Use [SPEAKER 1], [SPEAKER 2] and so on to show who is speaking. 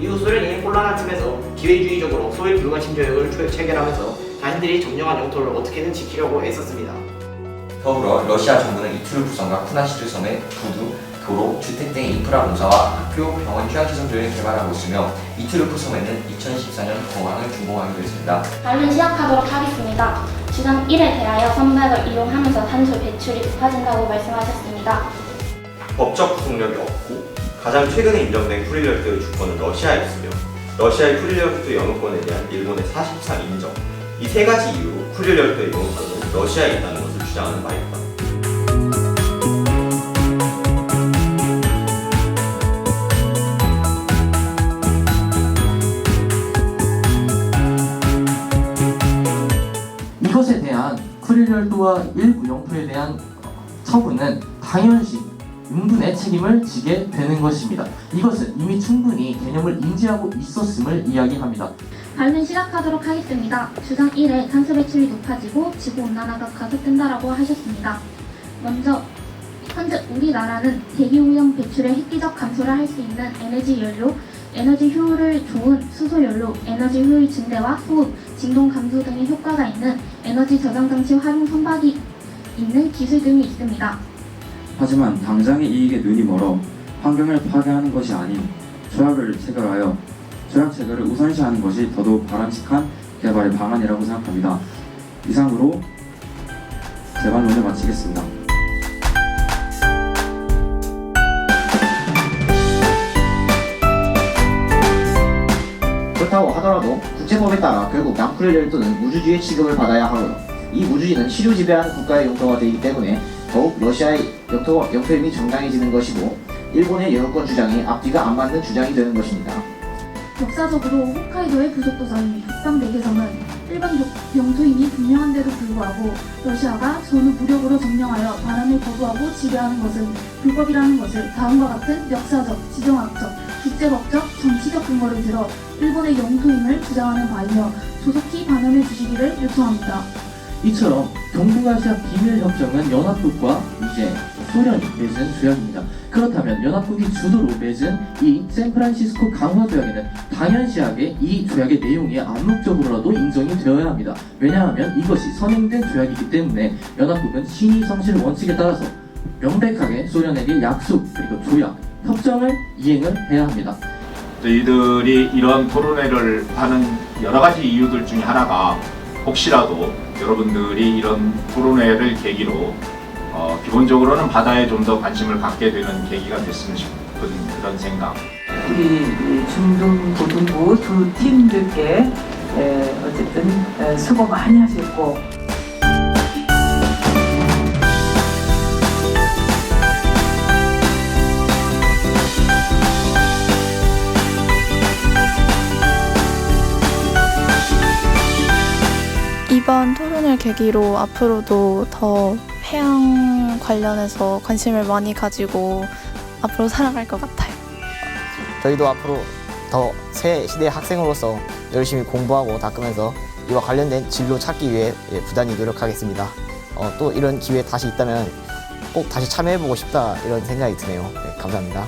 [SPEAKER 1] 이웃을 인폴란한 틈에서 기회주의적으로 소위 불가침 조약을 체결하면서 자신들이 점령한 영토를 어떻게든 지키려고 애썼습니다.
[SPEAKER 2] 더불어 러시아 정부는 이투르 부성과 쿠나시르 섬에 구두, 도로, 주택 등의 인프라 공사와 학교, 병원, 휴양시설 등을 개발하고 있으며 이투르프 섬에는 2014년 공항을 준공하기도 했습니다.
[SPEAKER 3] 발론 시작하도록 하겠습니다. 지난 1에 대하여 선박을 이용하면서 탄소 배출이 높아진다고 말씀하셨습니다.
[SPEAKER 4] 법적 구속력이 없고 가장 최근에 인정된 쿠릴열도의 주권은 러시아에 있으며 러시아의 쿠릴열도 영유권에 대한 일본의 사실상 인정 이 세 가지 이유로 쿠릴열도의 영유권은 러시아에 있다는 것을 주장하는 바입니다.
[SPEAKER 5] 이것에 대한 쿠릴열도와 일부 영토에 대한 처분은 당연시 응분의 책임을 지게 되는 것입니다. 이것은 이미 충분히 개념을 인지하고 있었음을 이야기합니다.
[SPEAKER 3] 발른 시작하도록 하겠습니다. 주장 1에 탄소 배출이 높아지고 지구 온난화가 가속된다라고 하셨습니다. 먼저 현재 우리나라는 대기 오염 배출의 획기적 감소를 할 수 있는 에너지 연료, 에너지 효율을 좋은 수소 연료, 에너지 효율 증대와 소음, 진동 감소 등의 효과가 있는 에너지 저장 장치 활용 선박이 있는 기술 등이 있습니다.
[SPEAKER 6] 하지만 당장의 이익에 눈이 멀어 환경을 파괴하는 것이 아닌 조약을 체결하여 조약 체결을 우선시하는 것이 더더욱 바람직한 개발의 방안이라고 생각합니다. 이상으로 제 발론을 마치겠습니다.
[SPEAKER 7] 그렇다고 하더라도 국제법에 따라 결국 남쿠릴 열도는 우주주의 취급을 받아야 하고요. 이 우주지는 시류 지배하는 국가의 영토가 되기 때문에 더욱 러시아의 영토, 영토임이 정당해지는 것이고 일본의 영유권 주장이 앞뒤가 안 맞는 주장이 되는 것입니다.
[SPEAKER 3] 역사적으로 홋카이도의 부속도서인 협상대에서는 일반 역- 영토임이 분명한데도 불구하고 러시아가 전후 무력으로 점령하여 바람을 거부하고 지배하는 것은 불법이라는 것을 다음과 같은 역사적, 지정학적, 국제법적, 정치적 근거를 들어 일본의 영토임을 주장하는 바이며 조속히 반환해 주시기를 요청합니다.
[SPEAKER 5] 이처럼 동북아시아 비밀협정은 연합국과 이제 소련이 맺은 조약입니다. 그렇다면 연합국이 주도로 맺은 이 샌프란시스코 강화 조약에는 당연시하게 이 조약의 내용이 암묵적으로라도 인정이 되어야 합니다. 왜냐하면 이것이 선행된 조약이기 때문에 연합국은 신의 성실 원칙에 따라서 명백하게 소련에게 약속 그리고 조약, 협정을 이행을 해야 합니다.
[SPEAKER 8] 저희들이 이런 토론회를 하는 여러 가지 이유들 중에 하나가 혹시라도 여러분들이 이런 토론회를 계기로 어, 기본적으로는 바다에 좀 더 관심을 갖게 되는 계기가 됐으면 싶은 그런 생각.
[SPEAKER 9] 우리 이 중등 고등부 두 팀들께 에, 어쨌든 에, 수고 많이 하셨고
[SPEAKER 10] 이번 토론을 계기로 앞으로도 더 해양 관련해서 관심을 많이 가지고 앞으로 살아갈 것 같아요.
[SPEAKER 1] 저희도 앞으로 더 새 시대 학생으로서 열심히 공부하고 닦으면서 이와 관련된 진로 찾기 위해 예, 부단히 노력하겠습니다. 어, 또 이런 기회 다시 있다면 꼭 다시 참여해보고 싶다 이런 생각이 드네요. 네, 감사합니다.